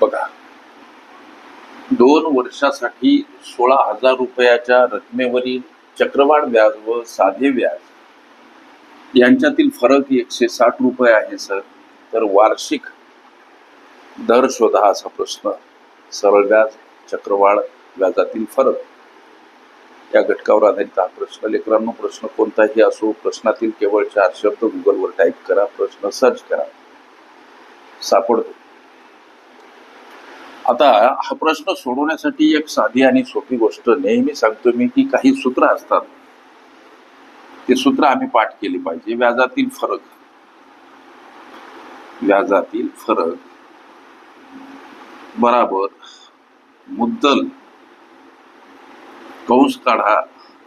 बघा. दोन वर्षासाठी सोळा हजार रुपयाच्या रकमेवरील चक्रवाढ व्याज व साधे व्याज यांच्यातील फरक एकशे साठ रुपये आहे सर. तर वार्षिक दर शोधा असा प्रश्न. सरळ व्याज चक्रवाढ व्याजातील फरक. या घटकावर आधारित हा प्रश्न. लेकरांनो प्रश्न कोणताही असो प्रश्नातील केवळ चार शब्द गुगलवर टाईप करा प्रश्न सर्च करा. सापडतो. आता हा प्रश्न सोडवण्यासाठी एक साधी आणि सोपी गोष्ट नेहमी सांगतो मी की काही सूत्र असतात. ते सूत्र आम्ही पाठ केली पाहिजे. व्याजातील फरक. व्याजातील फरक. बराबर. मुद्दल. कंस काढा.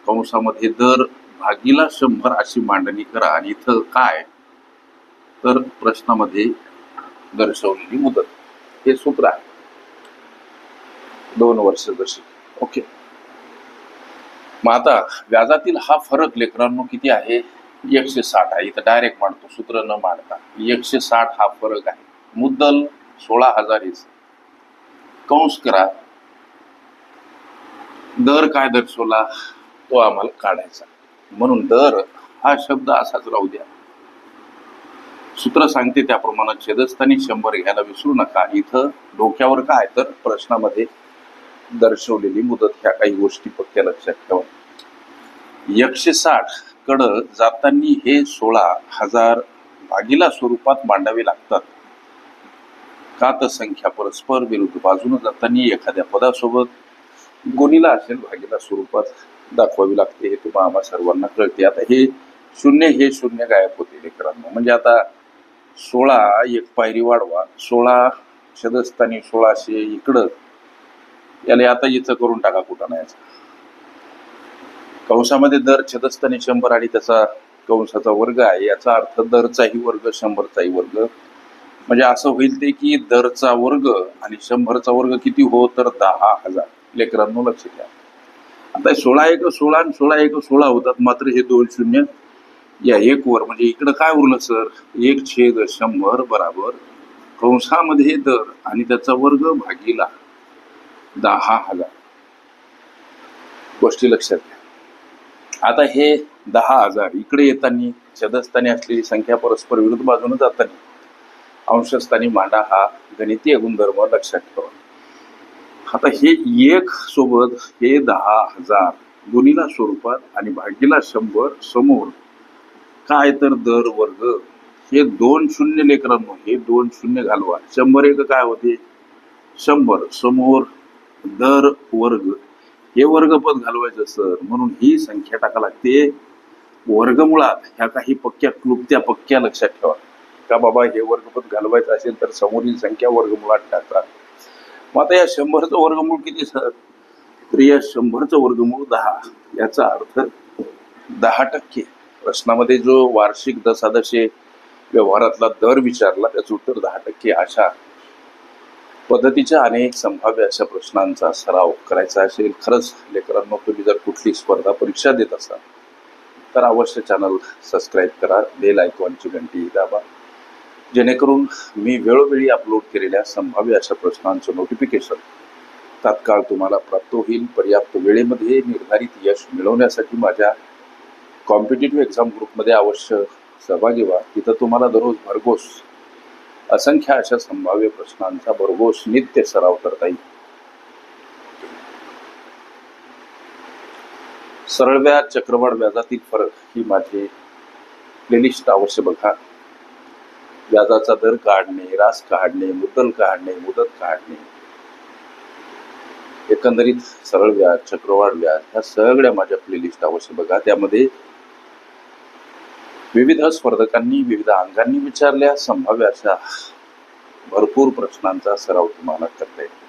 कंसामध्ये दर भागीला शंभर अशी मांडणी करा. आणि इथं काय? तर प्रश्नामध्ये दर्शवलेली मुदत. हे सूत्र आहे. दोन वर्ष जशी. ओके मग आता व्याजातील हा फरक लेकरांनो किती आहे? एकशे साठ आहे. इथं डायरेक्ट मांडतो. सूत्र न मांडता. एकशे साठ हा फरक आहे. मुद्दल सोळा हजार आहे. कंस करा. दर काय दर्शवला तो आम्हाला काढायचा. म्हणून दर हा शब्द असाच राहू द्या. सूत्र सांगते त्याप्रमाणे छेदस्थानी शंभर घ्यायला विसरू नका. इथं डोक्यावर काय तर प्रश्नामध्ये दर्शवलेली मुदत ह्या काही गोष्टी पक्क्या लक्षात ठेवा. एकशे साठ कड जाताना हे सोळा हजार भागीला स्वरूपात मांडावे लागतात. का तर संख्या परस्पर विरुद्ध बाजूने जाताना एखाद्या पदासोबत गुणीला असेल भागीला स्वरूपात दाखवावी लागते हे तुम्हा आम्हा सर्वांना कळते. आता हे शून्य हे शून्य गायब होते लेकरांना. म्हणजे आता सोळा एक पायरी वाढवा. सोळा छदस्थानी सोळाशे इकडं याला आता इथं करून टाका कुठं नाही कंसामध्ये दर छदस्थानी शंभर आणि त्याचा कंसाचा वर्ग आहे याचा अर्थ दरचाही वर्ग शंभरचाही वर्ग. म्हणजे असं होईल ते की दरचा वर्ग आणि शंभरचा वर्ग किती हो तर दहा हजार. लेकरांनो लक्ष द्या आता सोळा एक सोळा आणि सोळा एक सोळा होतात मात्र हे दोन शून्य या एक वर. म्हणजे इकडं काय उरलं सर? एक छेद शंभर बराबर. कंसामध्ये दर आणि त्याचा वर्ग भागीला. दहा हजार. गोष्टी लक्षात घ्या. आता हे दहा हजार इकडे येताना छदस्थानी असलेली संख्या परस्पर विरुद्ध बाजूने जाताना अंशस्थानी मांडा हा गणितीय गुणधर्म लक्षात ठेवा. आता हे एक सोबत हे दहा हजार गुणीला स्वरूपात आणि भागीला शंभर समोर काय तर दर वर्ग. हे दोन शून्य लेकरांनो हे दोन शून्य घालवा. शंभर एक काय होते? शंभर. समोर दर वर्ग. हे वर्गपद घालवायचं सर. म्हणून ही संख्या टाका लागते. वर्गमुळात ह्या काही पक्क्या क्लुप्त्या पक्क्या लक्षात ठेवा. का बाबा हे वर्गपद घालवायचं असेल तर समोरील संख्या वर्गमुळात टाका. मग आता या शंभरचं वर्गमूळ किती सर? तर या शंभरचं वर्गमूळ दहा. याचा अर्थ दहा टक्के. प्रश्नामध्ये जो वार्षिक दसादशे व्यवहारातला दर विचारला त्याचं उत्तर दहा टक्के. अशा पद्धतीच्या अनेक संभाव्य अशा प्रश्नांचा सराव करायचा असेल खरंच लेकरांनो तुम्ही जर कुठली स्पर्धा परीक्षा देत असाल तर अवश्य चॅनल सबस्क्राईब करा बेल आयकॉनची घंटी दाबा. जेणेकरून मी वेळोवेळी अपलोड केलेल्या संभाव्य अशा प्रश्नांचं नोटिफिकेशन तात्काळ तुम्हाला प्राप्त होईल. पर्याप्त वेळेमध्ये निर्धारित यश मिळवण्यासाठी माझ्या कॉम्पिटेटिव्ह एक्झाम ग्रुपमध्ये अवश्य सहभागी व्हा. तिथं तुम्हाला दररोज भरघोस असंख्य अशा संभाव्य प्रश्नांचा भरघोस नित्य सराव करता येईल. सरळ व्याज चक्रवाढ व्याजातील फरक ही माझी प्लेलिस्ट अवश्य बघा. व्याजाचा दर काढणे रास काढणे मुद्दल काढणे मुदत काढणे एकंदरीत सरळ व्याज चक्रवाढ व्याज ह्या सगळ्या माझ्या प्लेलिस्ट अवश्य बघा. त्यामध्ये विविध स्पर्धकांनी विविध अंगांनी विचारल्या संभाव्य अशा भरपूर प्रश्नांचा सराव तुम्हाला करता येईल.